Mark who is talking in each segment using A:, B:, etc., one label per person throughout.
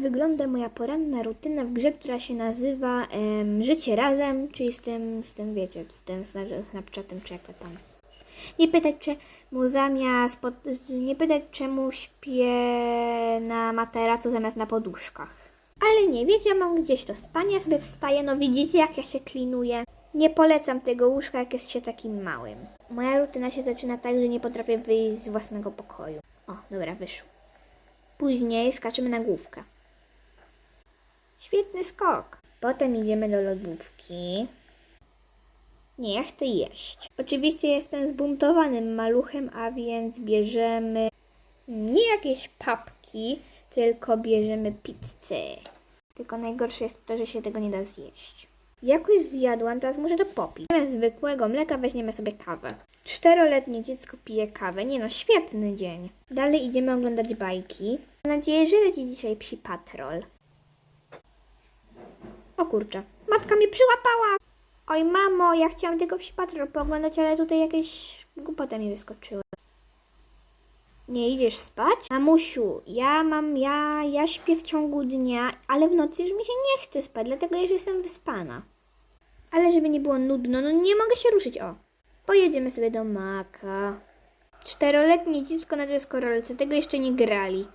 A: wygląda moja poranna rutyna w grze, która się nazywa em, Życie Razem, czyli z tym, z tym wiecie, z tym Sna- Snapchatem, czy jak to tam. Nie pytać czemu zamiast, pod, nie pytać czemu śpię na materacu zamiast na poduszkach. Ale nie, wiecie, ja mam gdzieś to spanie, ja sobie wstaję, no widzicie jak ja się klinuję. Nie polecam tego łóżka, jak jest się takim małym. Moja rutyna się zaczyna tak, że nie potrafię wyjść z własnego pokoju. O, dobra, wyszło. Później skaczymy na główkę. Świetny skok. Potem idziemy do lodówki. Nie, ja chcę jeść. Oczywiście jestem zbuntowanym maluchem, a więc bierzemy nie jakieś papki, tylko bierzemy pizzę. Tylko najgorsze jest to, że się tego nie da zjeść. Jakoś zjadłam, teraz muszę to popić. Zamiast zwykłego mleka weźmiemy sobie kawę. Czteroletnie dziecko pije kawę. Nie no, świetny dzień. Dalej idziemy oglądać bajki. Mam nadzieję, że leci dzisiaj psi patrol. O kurczę, matka mnie przyłapała! Oj mamo, ja chciałam tylko psi patrol pooglądać, ale tutaj jakieś głupoty mi wyskoczyły. Nie idziesz spać? Mamusiu, ja mam, ja, ja śpię w ciągu dnia, ale w nocy już mi się nie chce spać, dlatego już jestem wyspana. Ale żeby nie było nudno, no nie mogę się ruszyć, o. Pojedziemy sobie do Maka. Czteroletnie dziecko na deskorolce, tego jeszcze nie grali.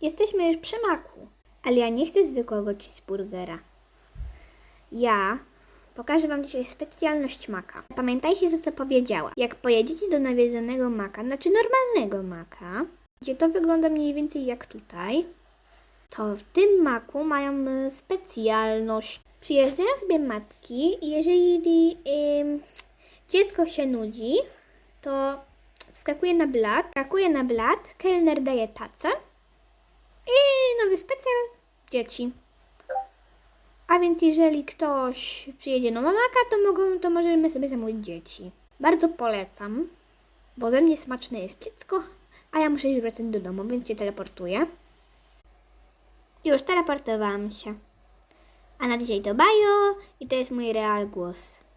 A: Jesteśmy już przy Maku, ale ja nie chcę zwykłego cheeseburgera. Ja pokażę Wam dzisiaj specjalność maka. Pamiętajcie, że co powiedziała. Jak pojedziecie do nawiedzonego maka, znaczy normalnego maka, gdzie to wygląda mniej więcej jak tutaj, to w tym maku mają y, specjalność. Przyjeżdżają sobie matki i jeżeli ym, dziecko się nudzi, to wskakuje na blat, wskakuje na blat, kelner daje tacę i dzieci. A więc jeżeli ktoś przyjedzie do mamaka, to, mogą, to możemy sobie zamówić dzieci. Bardzo polecam, bo ze mnie smaczne jest dziecko, a ja muszę już wracać do domu, więc się teleportuję. Już teleportowałam się. A na dzisiaj to bajo i to jest mój real głos.